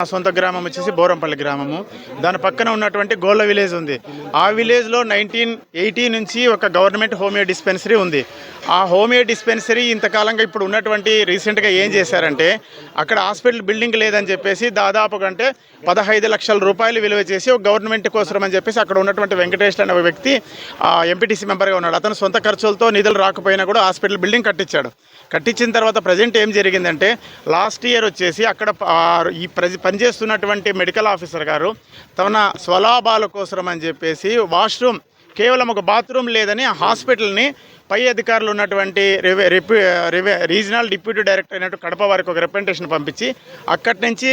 మా సొంత గ్రామం వచ్చేసి బోరంపల్లి గ్రామము. దాని పక్కన ఉన్నటువంటి గోళ్ళ విలేజ్ ఉంది. ఆ విలేజ్లో నైన్టీన్ ఎయిటీ నుంచి ఒక గవర్నమెంట్ హోమియో డిస్పెన్సరీ ఉంది. ఆ హోమియో డిస్పెన్సరీ ఇంతకాలంగా ఇప్పుడు ఉన్నటువంటి రీసెంట్గా ఏం చేశారంటే అక్కడ హాస్పిటల్ బిల్డింగ్ లేదని చెప్పేసి దాదాపు కంటే పదహైదు లక్షల రూపాయలు విలువ చేసి ఒక గవర్నమెంట్ కోసం అని చెప్పేసి అక్కడ ఉన్నటువంటి వెంకటేష్ అనే ఒక వ్యక్తి ఎంపీటీసీ మెంబర్గా ఉన్నాడు. అతను సొంత ఖర్చులతో నిధులు రాకపోయినా కూడా హాస్పిటల్ బిల్డింగ్ కట్టించాడు. కట్టించిన తర్వాత ప్రజెంట్ ఏం జరిగిందంటే లాస్ట్ ఇయర్ వచ్చేసి అక్కడ ఈ ప్రజ పనిచేస్తున్నటువంటి మెడికల్ ఆఫీసర్ గారు తన స్వలాభాల కోసం అని చెప్పేసి వాష్రూమ్ కేవలం ఒక బాత్రూమ్ లేదని హాస్పిటల్ని పై అధికారులు ఉన్నటువంటి రివే రిప్యూ రివే రీజనల్ డిప్యూటీ డైరెక్టర్ అయినట్టు కడప వారికి ఒక రిప్రజెంటేషన్ పంపించి అక్కడి నుంచి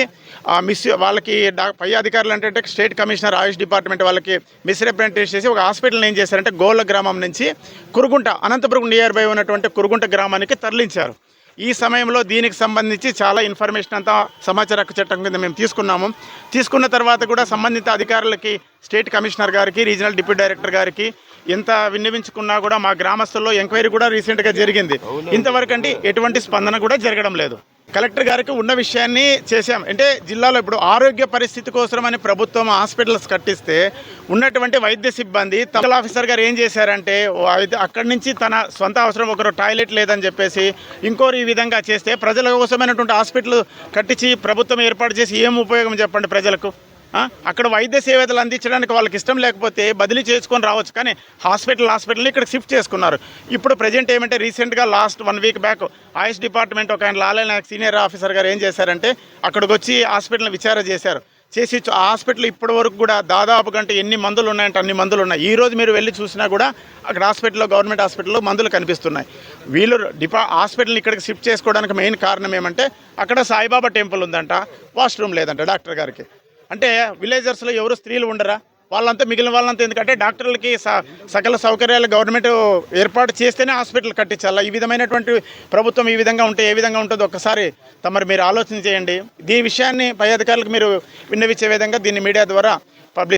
ఆ మిస్ వాళ్ళకి డా- పై అధికారులు అంటే స్టేట్ కమిషనర్ ఆయుష్ డిపార్ట్మెంట్ వాళ్ళకి మిస్రిప్రజెంటేషన్ చేసి ఒక హాస్పిటల్ని ఏం చేశారంటే గోళ్ళ గ్రామం నుంచి కురుగుంట అనంతపురం నియర్ బై ఉన్నటువంటి కురుగుంట గ్రామానికి తరలించారు. ఈ సమయంలో దీనికి సంబంధించి చాలా ఇన్ఫర్మేషన్ అంతా సమాచార హక్కు చట్టం కింద మేము తీసుకున్నాము. తీసుకున్న తర్వాత కూడా సంబంధిత అధికారులకి స్టేట్ కమిషనర్ గారికి రీజనల్ డిప్యూటీ డైరెక్టర్ గారికి ఎంత విన్నవించుకున్నా కూడా మా గ్రామస్తుల్లో ఎంక్వైరీ కూడా రీసెంట్గా జరిగింది. ఇంతవరకు అంటే ఎటువంటి స్పందన కూడా జరగడం లేదు. కలెక్టర్ గారికి ఉన్న విషయాన్ని చేశాం. అంటే జిల్లాలో ఇప్పుడు ఆరోగ్య పరిస్థితి కోసమని ప్రభుత్వం హాస్పిటల్స్ కట్టిస్తే ఉన్నటువంటి వైద్య సిబ్బంది తమల ఆఫీసర్ గారు ఏం చేశారంటే వైద్య- అక్కడి నుంచి తన సొంత అవసరం ఒకరు టాయిలెట్ లేదని చెప్పేసి ఇంకోరు ఈ విధంగా చేస్తే ప్రజల కోసమైనటువంటి హాస్పిటల్ కట్టించి ప్రభుత్వం ఏర్పాటు చేసి ఏం ఉపయోగం చెప్పండి ప్రజలకు? అక్కడ వైద్య సేవలు అందించడానికి వాళ్ళకి ఇష్టం లేకపోతే బదిలీ చేసుకొని రావచ్చు. కానీ హాస్పిటల్ హాస్పిటల్ని ఇక్కడ షిఫ్ట్ చేసుకున్నారు. ఇప్పుడు ప్రజెంట్ ఏమంటే రీసెంట్గా last one week back AYUSH department ఒక ఆయన లాలే నాయక్ సీనియర్ ఆఫీసర్ గారు ఏం చేశారంటే అక్కడికి వచ్చి హాస్పిటల్ని విచారణ చేశారు. చేసి ఆ హాస్పిటల్ ఇప్పటి వరకు కూడా దాదాపు గంట ఎన్ని మందులు ఉన్నాయంటే అన్ని మందులు ఉన్నాయి. ఈ రోజు మీరు వెళ్ళి చూసినా కూడా అక్కడ హాస్పిటల్లో గవర్నమెంట్ హాస్పిటల్లో మందులు కనిపిస్తున్నాయి. వీళ్ళు డిపా హాస్పిటల్ని ఇక్కడికి షిఫ్ట్ చేసుకోవడానికి మెయిన్ కారణం ఏమంటే అక్కడ సాయిబాబా టెంపుల్ ఉందంట వాష్రూమ్ లేదంట డాక్టర్ గారికి. అంటే విలేజర్స్లో ఎవరు స్త్రీలు ఉండరా? వాళ్ళంతా మిగిలిన వాళ్ళంతా ఎందుకంటే డాక్టర్లకి స- సకల సౌకర్యాలు గవర్నమెంట్ ఏర్పాటు చేస్తేనే హాస్పిటల్ కట్టించాలా? ఈ విధమైనటువంటి ప్రభుత్వం ఈ విధంగా ఉంటే ఏ విధంగా ఉంటుందో ఒకసారి తమరు మీరు ఆలోచన చేయండి. ఈ విషయాన్ని పై అధికారులకు మీరు విన్నవించే విధంగా దీన్ని మీడియా ద్వారా పబ్లిక్